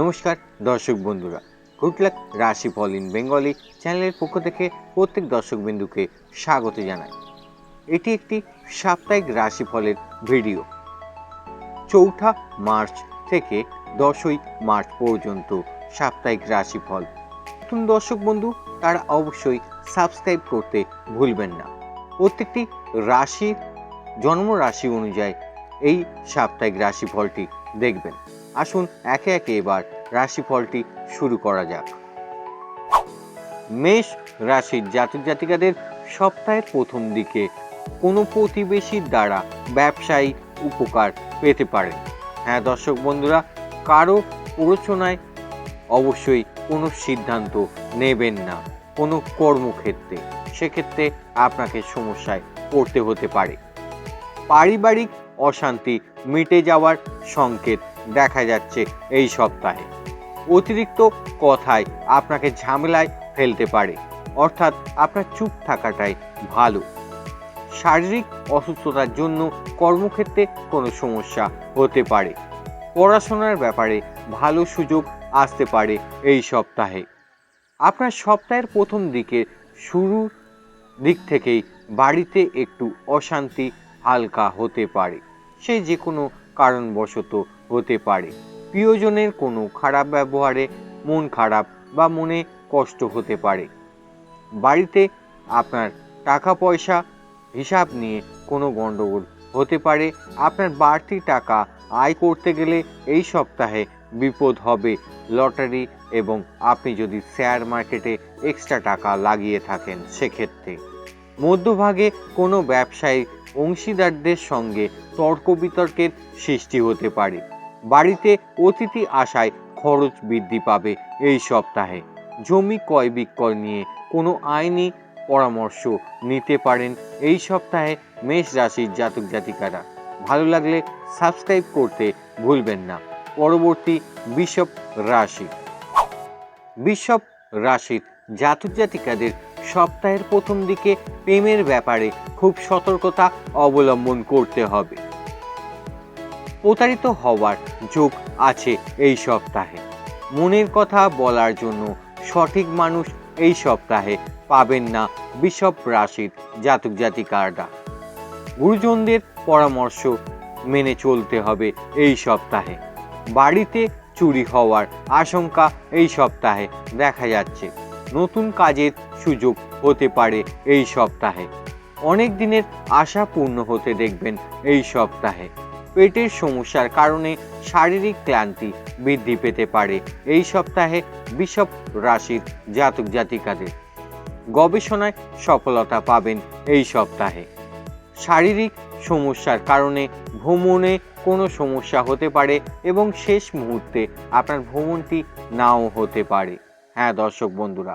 নমস্কার, দর্শক বন্ধুরা। গুড লাক রাশি ফল ইন বেঙ্গলি চ্যানেলের পক্ষ থেকে প্রত্যেক দর্শক বিন্দুকে স্বাগত জানাই। এটি একটি সাপ্তাহিক রাশিফলের ভিডিও। চৌঠা মার্চ থেকে দশই মার্চ পর্যন্ত সাপ্তাহিক রাশিফল। নতুন দর্শক বন্ধু, তারা অবশ্যই সাবস্ক্রাইব করতে ভুলবেন না। প্রত্যেকটি রাশির জন্ম রাশি অনুযায়ী এই সাপ্তাহিক রাশিফলটি দেখবেন। আসুন একে একে এবার রাশিফলটি শুরু করা যাক। মেষ রাশির জাতক জাতিকাদের সপ্তাহের প্রথম দিকে কোনো প্রতিবেশীর দ্বারা ব্যবসায়ী উপকার পেতে পারেন। হ্যাঁ দর্শক বন্ধুরা কারও প্ররোচনায় অবশ্যই কোনো সিদ্ধান্ত নেবেন না কোনো কর্মক্ষেত্রে। সেক্ষেত্রে আপনাকে সমস্যায় পড়তে হতে পারে। পারিবারিক অশান্তি মিটে যাওয়ার সংকেত দেখা যাচ্ছে এই সপ্তাহে। অতিরিক্ত কথায় আপনাকে ঝামেলায় ফেলতে পারে। অর্থাৎ আপনার চুপ থাকাটাই ভালো। শারীরিক অসুস্থতার জন্য কর্মক্ষেত্রে কোনো সমস্যা হতে পারে। পড়াশোনার ব্যাপারে ভালো সুযোগ আসতে পারে এই সপ্তাহে। আপনার সপ্তাহের প্রথম দিকে শুরুর দিক থেকেই বাড়িতে একটু অশান্তি হালকা হতে পারে। সে যে কোনো কারণবশত হতে পারে। প্রিয়জনের কোনো খারাপ ব্যবহারে মন খারাপ বা মনে কষ্ট হতে পারে। বাড়িতে আপনার টাকা পয়সা হিসাব নিয়ে কোনো গণ্ডগোল হতে পারে। আপনার বাড়তি টাকা আয় করতে গেলে এই সপ্তাহে বিপদ হবে লটারি এবং আপনি যদি শেয়ার মার্কেটে এক্সট্রা টাকা লাগিয়ে থাকেন সেক্ষেত্রে। মধ্যভাগে কোনো ব্যবসায়ী অংশীদারদের সঙ্গে তর্ক বিতর্কের সৃষ্টি হতে পারে। বাড়িতে অতিথি আসায় খরচ বৃদ্ধি পাবে এই সপ্তাহে। জমি ক্রয় বিক্রয় নিয়ে কোনো আইনি পরামর্শ নিতে পারেন এই সপ্তাহে মেষ রাশির জাতক জাতিকারা। ভালো লাগলে সাবস্ক্রাইব করতে ভুলবেন না। পরবর্তী বিষব রাশি। বিষব রাশির জাতক জাতিকাদের সপ্তাহের প্রথম দিকে প্রেমের ব্যাপারে খুব সতর্কতা অবলম্বন করতে হবে। প্রতারিত হওয়ার যোগ আছে এই সপ্তাহে। মনের কথা বলার জন্য সঠিক মানুষ এই সপ্তাহে পাবেন না বিষব রাশির জাতক জাতিকাররা গুরুজনদের পরামর্শ মেনে চলতে হবে এই সপ্তাহে। বাড়িতে চুরি হওয়ার আশঙ্কা এই সপ্তাহে দেখা যাচ্ছে। নতুন কাজের সুযোগ হতে পারে এই সপ্তাহে। অনেক দিনের আশা পূর্ণ হতে দেখবেন এই সপ্তাহে। পেটের সমস্যার কারণে শারীরিক ক্লান্তি বৃদ্ধি পেতে পারে। এই সপ্তাহে বিষব রাশির জাতক জাতিকাদের গবেষণায় সফলতা পাবেন এই সপ্তাহে। শারীরিক সমস্যার কারণে ভ্রমণে কোনো সমস্যা হতে পারে এবং শেষ মুহূর্তে আপনার ভ্রমণটি নাও হতে পারে। হ্যাঁ দর্শক বন্ধুরা,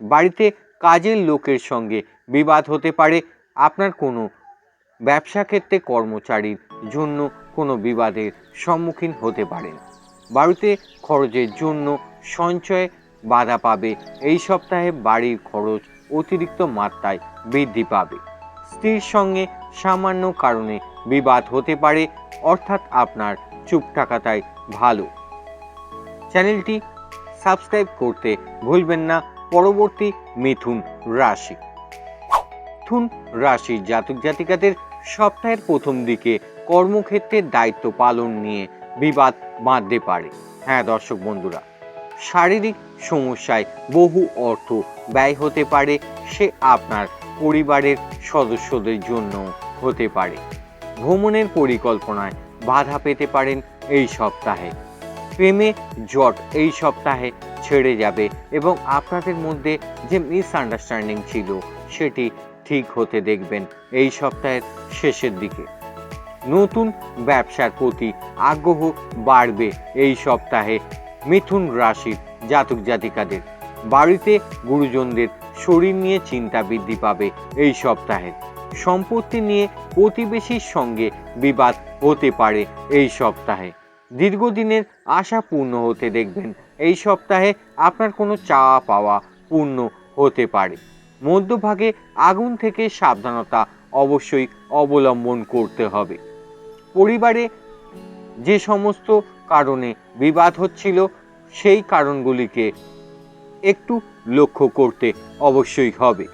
বাড়িতে কাজের লোকের সঙ্গে বিবাদ হতে পারে, আপনার কোনো ব্যবসা ক্ষেত্রে কর্মচারীর জন্য কোনো বিবাদের সম্মুখীন হতে পারেন। বাড়িতে খরচের জন্য সঞ্চয়ে বাধা পাবে, এই সপ্তাহে বাড়ির খরচ অতিরিক্ত মাত্রায় বৃদ্ধি পাবে। স্ত্রীর সঙ্গে সামান্য কারণে বিবাদ হতে পারে, অর্থাৎ আপনার চুপ থাকাটাই ভালো। চ্যানেলটি সাবস্ক্রাইব করতে ভুলবেন না। পরবর্তী মিথুন রাশি। মিথুন রাশির জাতক জাতিকাদের সপ্তাহের প্রথম দিকে কর্মক্ষেত্রের দায়িত্ব পালন নিয়ে বিবাদ বাঁধতে পারে। হ্যাঁ দর্শক বন্ধুরা, শারীরিক সমস্যায় বহু অর্থ ব্যয় হতে পারে, সে আপনার পরিবারের সদস্যদের জন্য হতে পারে। ভ্রমণের পরিকল্পনায় বাধা পেতে পারেন এই সপ্তাহে। প্রেমে জট এই সপ্তাহে ছেড়ে যাবে এবং আপনাদের মধ্যে যে মিসআন্ডারস্ট্যান্ডিং ছিল, সেটি ঠিক হতে দেখবেন এই সপ্তাহের শেষের দিকে। নতুন ব্যবসার প্রতি আগ্রহ বাড়বে এই সপ্তাহে মিথুন রাশির জাতক জাতিকাদের। বাড়িতে গুরুজনদের শরীর নিয়ে চিন্তা বৃদ্ধি পাবে এই সপ্তাহে। সম্পত্তি নিয়ে প্রতিবেশীর সঙ্গে বিবাদ হতে পারে এই সপ্তাহে। দীর্ঘদিনের আশা পূর্ণ হতে দেখবেন এই সপ্তাহে আপনার কোনো চাওয়া পাওয়া পূর্ণ হতে পারে। মধ্যভাগে আগুন থেকে সাবধানতা অবশ্যই অবলম্বন করতে হবে। পরিবারে যে সমস্ত কারণে বিবাদ হচ্ছিল, সেই কারণগুলিকে একটু লক্ষ্য করতে অবশ্যই হবে।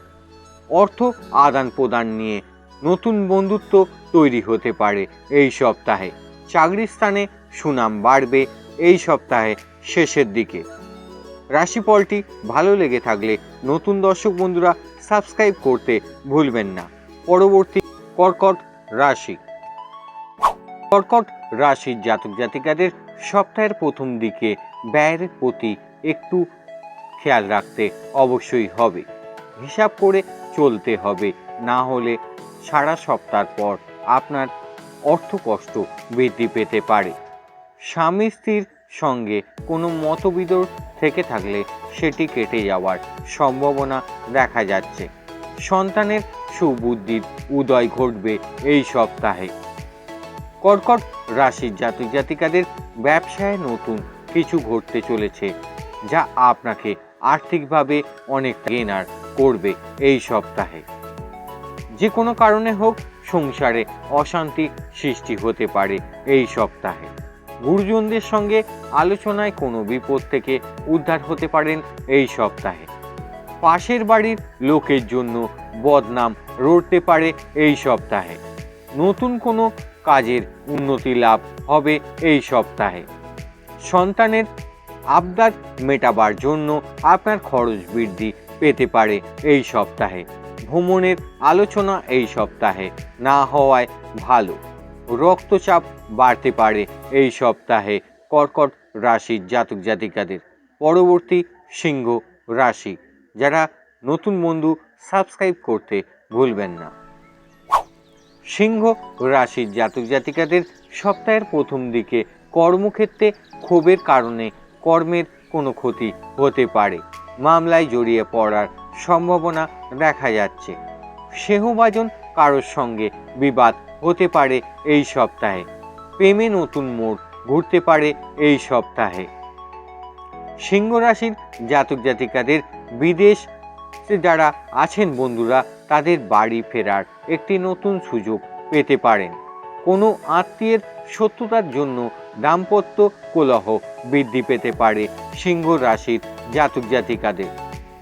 অর্থ আদান প্রদান নিয়ে নতুন বন্ধুত্ব তৈরি হতে পারে এই সপ্তাহে। চাকরির স্থানে সুনাম বাড়বে এই সপ্তাহে শেষের দিকে। রাশিফলটি ভালো লেগে থাকলে নতুন দর্শক বন্ধুরা সাবস্ক্রাইব করতে ভুলবেন না। পরবর্তী কর্কট রাশি। কর্কট রাশির জাতক জাতিকাদের সপ্তাহের প্রথম দিকে ব্যয়ের প্রতি একটু খেয়াল রাখতে অবশ্যই হবে। হিসাব করে চলতে হবে, না হলে সারা সপ্তাহ পর আপনার অর্থ কষ্ট বৃদ্ধি পেতে পারে। স্বামী স্ত্রীর সঙ্গে কোনো মতবিরোধ থেকে থাকলে সেটি কেটে যাওয়ার সম্ভাবনা দেখা যাচ্ছে। সন্তানের সুবুদ্ধির উদয় ঘটবে এই সপ্তাহে। কর্কট রাশির জাতক জাতিকাদের ব্যবসায় নতুন কিছু ঘটতে চলেছে, যা আপনাকে আর্থিকভাবে অনেক গেনার করবে এই সপ্তাহে। যে কোনো কারণে হোক, সংসারে অশান্তি সৃষ্টি হতে পারে এই সপ্তাহে। গুরুজনদের সঙ্গে আলোচনায় কোনো বিপদ থেকে উদ্ধার হতে পারেন এই সপ্তাহে। পাশের বাড়ির লোকের জন্য বদনাম রড়তে পারে এই সপ্তাহে। নতুন কোনো কাজের উন্নতি লাভ হবে এই সপ্তাহে। সন্তানের আবদার মেটাবার জন্য আপনার খরচ বৃদ্ধি পেতে পারে এই সপ্তাহে। ভ্রমণের আলোচনা এই সপ্তাহে না হওয়ায় ভালো। রক্তচাপ বাড়তে পারে এই সপ্তাহে কর্কট রাশির জাতক জাতিকাদের। পরবর্তী সিংহ রাশি। যারা নতুন বন্ধু সাবস্ক্রাইব করতে ভুলবেন না। সিংহ রাশির জাতক জাতিকাদের সপ্তাহের প্রথম দিকে কর্মক্ষেত্রে ক্ষোভের কারণে কর্মের কোনো ক্ষতি হতে পারে। মামলায় জড়িয়ে পড়ার সম্ভাবনা দেখা যাচ্ছে। সেহবাজন কারোর সঙ্গে বিবাদ হতে পারে এই সপ্তাহে। প্রেমে নতুন মোড় ঘুরতে পারে এই সপ্তাহে। সিংহ রাশির জাতক জাতিকাদের বিদেশ যারা আছেন বন্ধুরা, তাদের বাড়ি ফেরার একটি নতুন সুযোগ পেতে পারেন। কোনো আত্মীয়ের শত্রুতার জন্য দাম্পত্য কলহ বৃদ্ধি পেতে পারে সিংহ রাশির জাতক জাতিকাদের।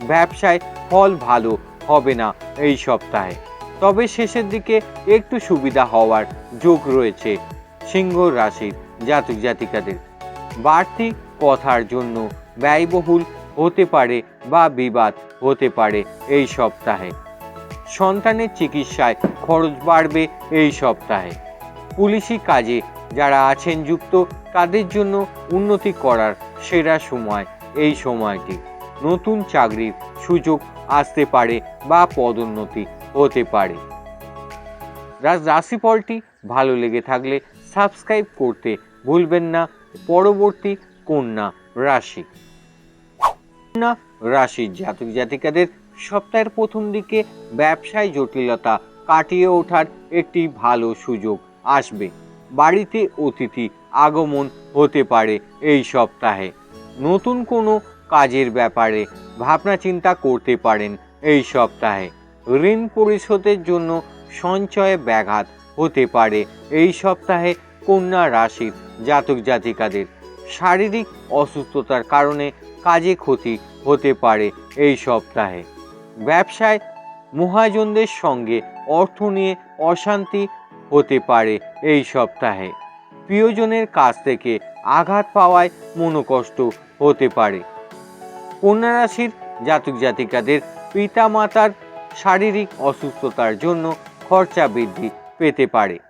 ব্যবসায় ফল ভালো হবে না এই সপ্তাহে। তবে শেষের দিকে একটু সুবিধা হওয়ার যোগ রয়েছে সিংহ রাশির জাতক জাতিকাদের। বাড়তি কথার জন্য ব্যয়বহুল হতে পারে বা বিবাদ হতে পারে এই সপ্তাহে। সন্তানের চিকিৎসায় খরচ বাড়বে এই সপ্তাহে। পুলিশি কাজে যারা আছেন যুক্ত, তাদের জন্য উন্নতি করার সেরা সময় এই সময়টি। নতুন চাকরির সুযোগ আসতে পারে বা পদোন্নতি হতে পারে। রাশিফলটি ভালো লেগে থাকলে সাবস্ক্রাইব করতে ভুলবেন না। পরবর্তী কন্যা রাশি। কন্যা রাশির জাতক জাতিকাদের সপ্তাহের প্রথম দিকে ব্যবসায় জটিলতা কাটিয়ে ওঠার একটি ভালো সুযোগ আসবে। বাড়িতে অতিথি আগমন হতে পারে এই সপ্তাহে। নতুন কোনো কাজের ব্যাপারে ভাবনা চিন্তা করতে পারেন এই সপ্তাহে। ঋণ পরিশোধের জন্য সঞ্চয়ে ব্যাঘাত হতে পারে এই সপ্তাহে কন্যা রাশির জাতক জাতিকাদের শারীরিক অসুস্থতার কারণে কাজে ক্ষতি হতে পারে এই সপ্তাহে। ব্যবসায় মহাজনদের সঙ্গে অর্থ নিয়ে অশান্তি হতে পারে এই সপ্তাহে। প্রিয়জনের কাছ থেকে আঘাত পাওয়ায় মনোকষ্ট হতে পারে। কন্যা রাশির জাতক জাতিকাদের পিতামাতার শারীরিক অসুস্থতার জন্য খরচা বৃদ্ধি পেতে পারে।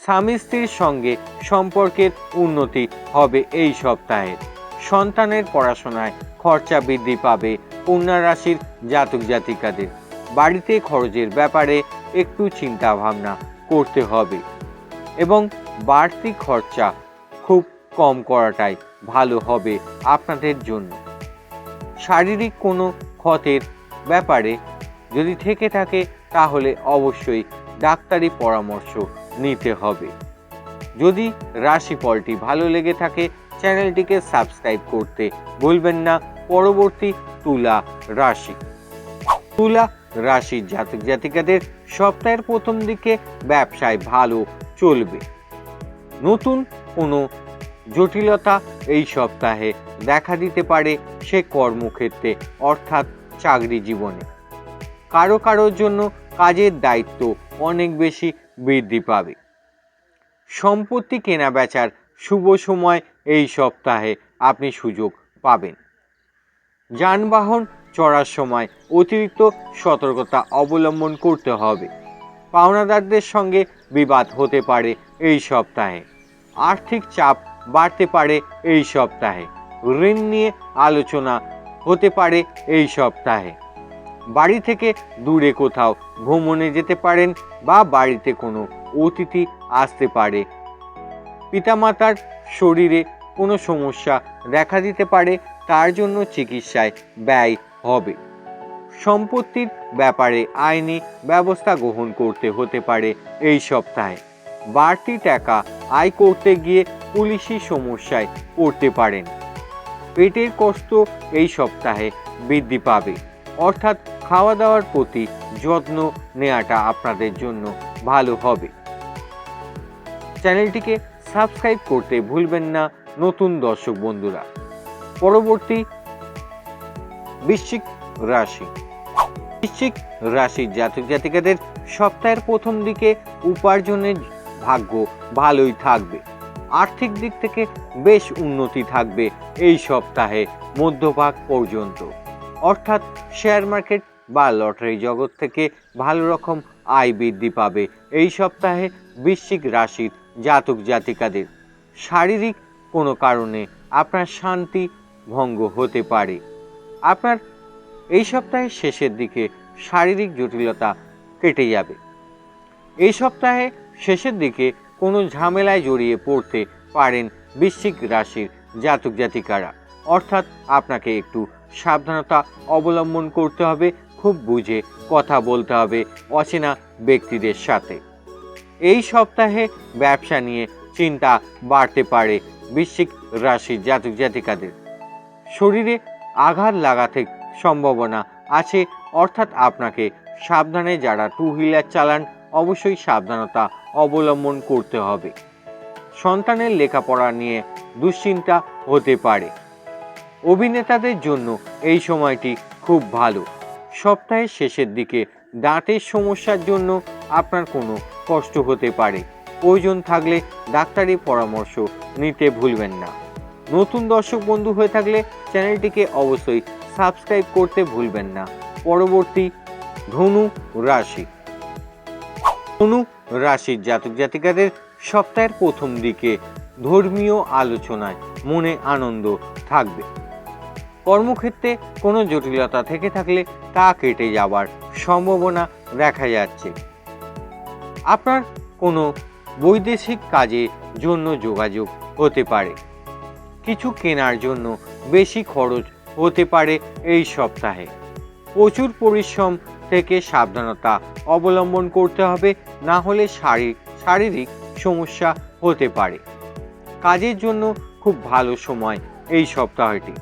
স্বামী স্ত্রীর সঙ্গে সম্পর্কের উন্নতি হবে এই সপ্তাহে। সন্তানের পড়াশোনায় খরচা বৃদ্ধি পাবে কন্যা রাশির জাতক জাতিকাদের। বাড়িতে খরচের ব্যাপারে একটু চিন্তা ভাবনা করতে হবে এবং বাড়তি খরচা খুব কম করাটাই ভালো হবে আপনাদের জন্য। শারীরিক কোনো ক্ষতের ব্যাপারে যদি থেকে থাকে তাহলে অবশ্যই ডাক্তারি পরামর্শ নিতে হবে। যদি রাশিফলটি ভালো লেগে থাকে, চ্যানেলটিকে সাবস্ক্রাইব করতে ভুলবেন না। পরবর্তী তুলা রাশি। তুলা রাশির জাতক জাতিকাদের সপ্তাহের প্রথম দিকে ব্যবসায় ভালো চলবে। নতুন কোনো জটিলতা এই সপ্তাহে দেখা দিতে পারে সে কর্মক্ষেত্রে, অর্থাৎ চাকরি জীবনে। কারও কারোর জন্য কাজের দায়িত্ব অনেক বেশি বৃদ্ধি পাবে। সম্পত্তি কেনা বেচার শুভ সময় এই সপ্তাহে আপনি সুযোগ পাবেন। যানবাহন চড়ার সময় অতিরিক্ত সতর্কতা অবলম্বন করতে হবে। পাওনাদারদের সঙ্গে বিবাদ হতে পারে এই সপ্তাহে। আর্থিক চাপ বাড়তে পারে এই সপ্তাহে। ঋণ নিয়ে আলোচনা হতে পারে এই সপ্তাহে। বাড়ি থেকে দূরে কোথাও ভ্রমণে যেতে পারেন বা বাড়িতে কোনো অতিথি আসতে পারে। পিতামাতার শরীরে কোনো সমস্যা দেখা দিতে পারে, তার জন্য চিকিৎসায় ব্যয় হবে। সম্পত্তির ব্যাপারে আইনি ব্যবস্থা গ্রহণ করতে হতে পারে এই সপ্তাহে। বাড়তি টাকা আয় করতে গিয়ে পুলিশি সমস্যায় পড়তে পারেন। পেটের কষ্ট এই সপ্তাহে বৃদ্ধি পাবে। অর্থাৎ খাওয়া দাওয়ার প্রতি যত্ন নেওয়াটা আপনাদের জন্য ভালো হবে। চ্যানেলটিকে সাবস্ক্রাইব করতে ভুলবেন না, নতুন দর্শক বন্ধুরা। পরবর্তী বৃশ্চিক রাশি। বৃশ্চিক রাশির জাতক জাতিকাদের সপ্তাহের প্রথম দিকে উপার্জনের ভাগ্য ভালোই থাকবে। আর্থিক দিক থেকে বেশ উন্নতি থাকবে এই সপ্তাহে মধ্যভাগ পর্যন্ত। অর্থাৎ শেয়ার মার্কেট বা লটারি জগৎ থেকে ভালো রকম আয় বৃদ্ধি পাবে। এই সপ্তাহে বৃশ্চিক রাশির জাতক জাতিকাদের শারীরিক কোনো কারণে আপনার শান্তি ভঙ্গ হতে পারে। আপনার এই সপ্তাহের শেষের দিকে শারীরিক জটিলতা কেটে যাবে। এই সপ্তাহে শেষের দিকে কোনো ঝামেলায় জড়িয়ে পড়তে পারেন বৃশ্চিক রাশির জাতক জাতিকারা। অর্থাৎ আপনাকে একটু সাবধানতা অবলম্বন করতে হবে খুব বুঝে কথা বলতে হবে অচেনা ব্যক্তিদের সাথে। এই সপ্তাহে ব্যবসা নিয়ে চিন্তা বাড়তে পারে বৃশ্চিক রাশির জাতক জাতিকাদের। শরীরে আঘাত লাগাতে সম্ভাবনা আছে, অর্থাৎ আপনাকে সাবধানে যারা টু হুইলার চালান, অবশ্যই সাবধানতা অবলম্বন করতে হবে। সন্তানের লেখাপড়া নিয়ে দুশ্চিন্তা হতে পারে। অভিনেতাদের জন্য এই সময়টি খুব ভালো। সপ্তাহের শেষের দিকে দাঁতের সমস্যার জন্য আপনার কোনো কষ্ট হতে পারে। প্রয়োজন থাকলে ডাক্তারি পরামর্শ নিতে ভুলবেন না। নতুন দর্শক বন্ধু হয়ে থাকলে চ্যানেলটিকে অবশ্যই সাবস্ক্রাইব করতে ভুলবেন না। পরবর্তী ধনু রাশি। ধনু রাশির জাতক জাতিকাদের সপ্তাহের প্রথম দিকে ধর্মীয় আলোচনায় মনে আনন্দ থাকবে। কর্মক্ষেত্রে কোনো জটিলতা থেকে থাকলে তা কেটে যাওয়ার সম্ভাবনা দেখা যাচ্ছে। আপনার কোনো বৈদেশিক কাজের জন্য যোগাযোগ হতে পারে। কিছু কেনার জন্য বেশি খরচ হতে পারে এই সপ্তাহে। প্রচুর পরিশ্রম থেকে সাবধানতা অবলম্বন করতে হবে, না হলে শারীরিক শারীরিক সমস্যা হতে পারে। কাজের জন্য খুব ভালো সময় এই সপ্তাহটি।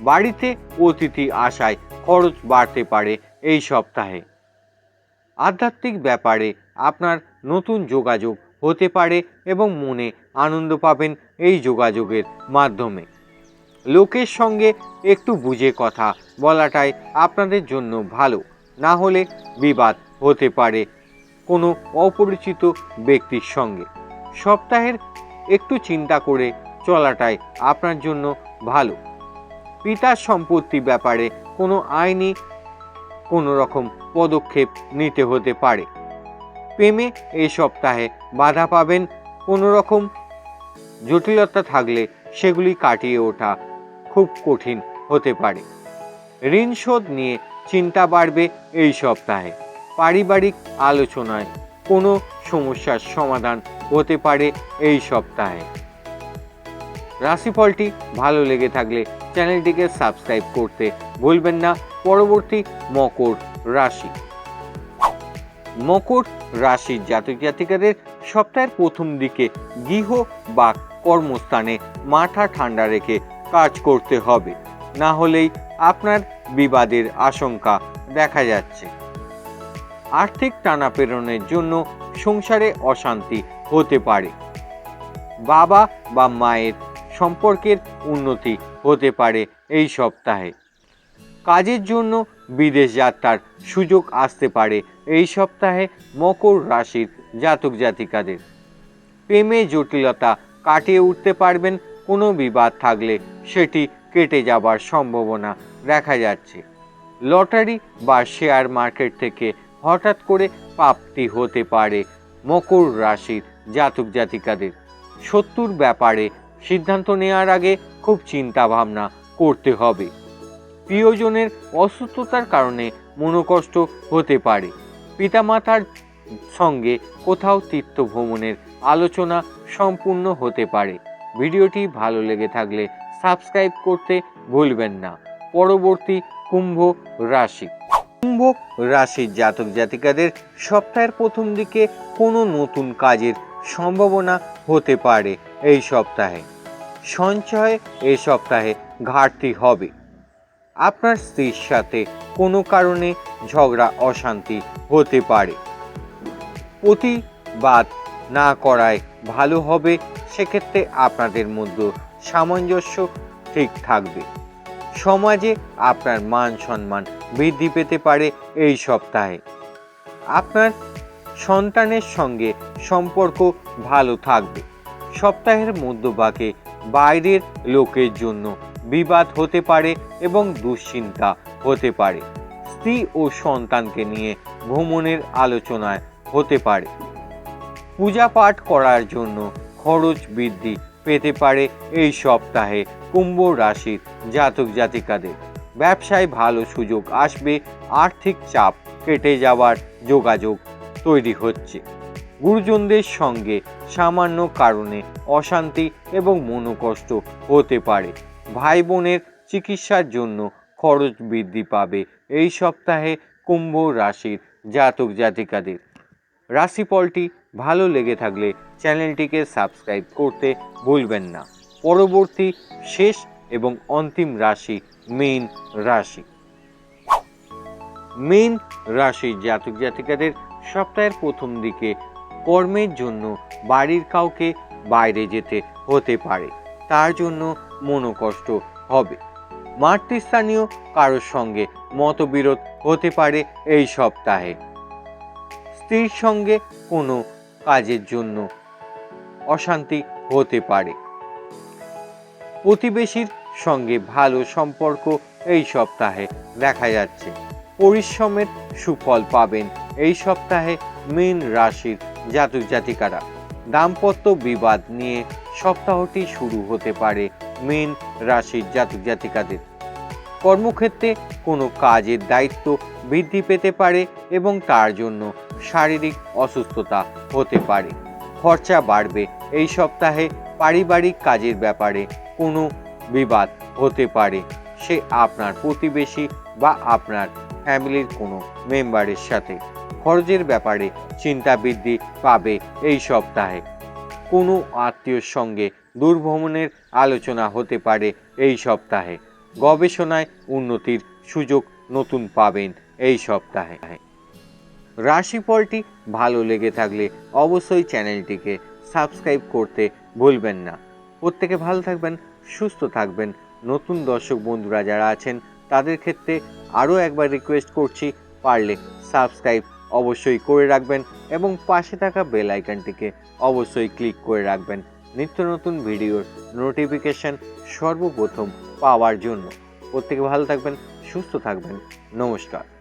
বাড়িতে অতিথি আসায় খরচ বাড়তে পারে এই সপ্তাহে। আধ্যাত্মিক ব্যাপারে আপনার নতুন যোগাযোগ হতে পারে এবং মনে আনন্দ পাবেন এই যোগাযোগের মাধ্যমে। লোকের সঙ্গে একটু বুঝে কথা বলাটাই আপনাদের জন্য ভালো, না হলে বিবাদ হতে পারে কোনো অপরিচিত ব্যক্তির সঙ্গে। সপ্তাহের একটু চিন্তা করে চলাটাই আপনার জন্য ভালো। পিতার সম্পত্তি ব্যাপারে কোনো আইনি কোনো রকম পদক্ষেপ নিতে হতে পারে। প্রেমে এই সপ্তাহে বাধা পাবেন কোনো রকম জটিলতা থাকলে সেগুলি কাটিয়ে ওঠা খুব কঠিন হতে পারে। ঋণ শোধ নিয়ে চিন্তা বাড়বে এই সপ্তাহে। পারিবারিক আলোচনায় কোনো সমস্যার সমাধান হতে পারে এই সপ্তাহে। রাশিফলটি ভালো লেগে থাকলে চ্যানেলটিকে সাবস্ক্রাইব করতে ভুলবেন না। পরবর্তী মকর রাশি। মকর রাশির জাতক জাতিকাদের সপ্তাহের প্রথম দিকে গৃহ বা কর্মস্থানে মাথা ঠান্ডা রেখে কাজ করতে হবে। না হলেই আপনার বিবাদের আশঙ্কা দেখা যাচ্ছে। আর্থিক টানা টানাপেরণের জন্য সংসারে অশান্তি হতে পারে। বাবা বা মায়ের সম্পর্কের উন্নতি হতে পারে এই সপ্তাহে। কাজের জন্য বিদেশ যাত্রার সুযোগ আসতে পারে এই সপ্তাহে মকর রাশির জাতক জাতিকাদের। প্রেমে জটিলতা কাটিয়ে উঠতে পারবেন, কোনো বিবাদ থাকলে সেটি কেটে যাবার সম্ভাবনা দেখা যাচ্ছে। লটারি বা শেয়ার মার্কেট থেকে হঠাৎ করে প্রাপ্তি হতে পারে মকর রাশির জাতক জাতিকাদের। শত্রুর ব্যাপারে সিদ্ধান্ত নেওয়ার আগে খুব চিন্তা ভাবনা করতে হবে। প্রিয়জনের অসুস্থতার কারণে মনোকষ্ট হতে পারে। পিতামাতার সঙ্গে কোথাও তীর্থ ভ্রমণের আলোচনা সম্পূর্ণ হতে পারে। ভিডিওটি ভালো লেগে থাকলে সাবস্ক্রাইব করতে ভুলবেন না। পরবর্তী কুম্ভ রাশি। কুম্ভ রাশির জাতক জাতিকাদের সপ্তাহের প্রথম দিকে কোনো নতুন কাজের সম্ভাবনা হতে পারে। এই সপ্তাহে। সঞ্চয়ে এই সপ্তাহে ঘাটতি হবে। আপনার স্ত্রীর সাথে কোনো কারণে ঝগড়া, অশান্তি হতে পারে। প্রতিবাদ না করায় ভালো হবে, সেক্ষেত্রে আপনাদের মধ্যে সামঞ্জস্য ঠিক থাকবে। সমাজে আপনার মান সম্মান বৃদ্ধি পেতে পারে এই সপ্তাহে। আপনার সন্তানের সঙ্গে সম্পর্ক ভালো থাকবে। সপ্তাহের মধ্যভাগে বাইরের লোকের জন্য বিবাদ হতে পারে এবং দুশ্চিন্তা হতে পারে। স্ত্রী ও সন্তানকে নিয়ে ভ্রমণের আলোচনায় হতে পারে। পূজা পাঠ করার জন্য খরচ বৃদ্ধি পেতে পারে এই সপ্তাহে কুম্ভ রাশির জাতক জাতিকাদের। ব্যবসায় ভালো সুযোগ আসবে, আর্থিক চাপ কেটে যাওয়ার যোগাযোগ তৈরি হচ্ছে। গুরুজনদের সঙ্গে সামান্য কারণে অশান্তি এবং মনোকষ্ট হতে পারে। ভাই বোনের চিকিৎসার জন্য খরচ বৃদ্ধি পাবে এই সপ্তাহে কুম্ভ রাশির জাতক জাতিকাদের। রাশিফলটি ভালো লেগে থাকলে চ্যানেলটিকে সাবস্ক্রাইব করতে ভুলবেন না। পরবর্তী শেষ এবং অন্তিম রাশি মেন রাশি। মেন রাশির জাতক জাতিকাদের সপ্তাহের প্রথম দিকে কর্মের জন্য বাড়ির কাউকে বাইরে যেতে হতে পারে। তার জন্য মনোকষ্ট হবে। মাতৃস্থানীয় কারোর সঙ্গে মতবিরোধ হতে পারে এই সপ্তাহে। স্ত্রীর সঙ্গে কোনো কাজের জন্য অশান্তি হতে পারে। প্রতিবেশীর সঙ্গে ভালো সম্পর্ক এই সপ্তাহে দেখা যাচ্ছে। পরিশ্রমের সুফল পাবেন এই সপ্তাহে মীন রাশির জাতক জাতিকারা দাম্পত্য বিবাদ নিয়ে সপ্তাহটি শুরু হতে পারে মীন রাশির জাতক জাতিকাদের কর্মক্ষেত্রে কোনো কাজের দায়িত্ব বৃদ্ধি পেতে পারে এবং তার জন্য শারীরিক অসুস্থতা হতে পারে। খরচা বাড়বে এই সপ্তাহে পারিবারিক কাজের ব্যাপারে কোনো বিবাদ হতে পারে। সে আপনার প্রতিবেশী বা আপনার ফ্যামিলির কোনো মেম্বারের সাথে। খরচের ব্যাপারে চিন্তা বৃদ্ধি পাবে এই সপ্তাহে। কোনো আত্মীয়র সঙ্গে দূরভ্রমণের আলোচনা হতে পারে এই সপ্তাহে। গবেষণায় উন্নতির সুযোগ নতুন পাবেন এই সপ্তাহে। রাশিফলটি ভালো লেগে থাকলে অবশ্যই চ্যানেলটিকে সাবস্ক্রাইব করতে ভুলবেন না। প্রত্যেকে ভালো থাকবেন, সুস্থ থাকবেন। নতুন দর্শক বন্ধুরা যারা আছেন, তাদের ক্ষেত্রে আরও একবার রিকোয়েস্ট করছি, পারলে সাবস্ক্রাইব অবশ্যই করে রাখবেন এবং পাশে থাকা বেল আইকনটিকে অবশ্যই ক্লিক করে রাখবেন নিত্য নতুন ভিডিওর নোটিফিকেশন সর্বপ্রথম পাওয়ার জন্য। প্রত্যেকে ভালো থাকবেন, সুস্থ থাকবেন। নমস্কার।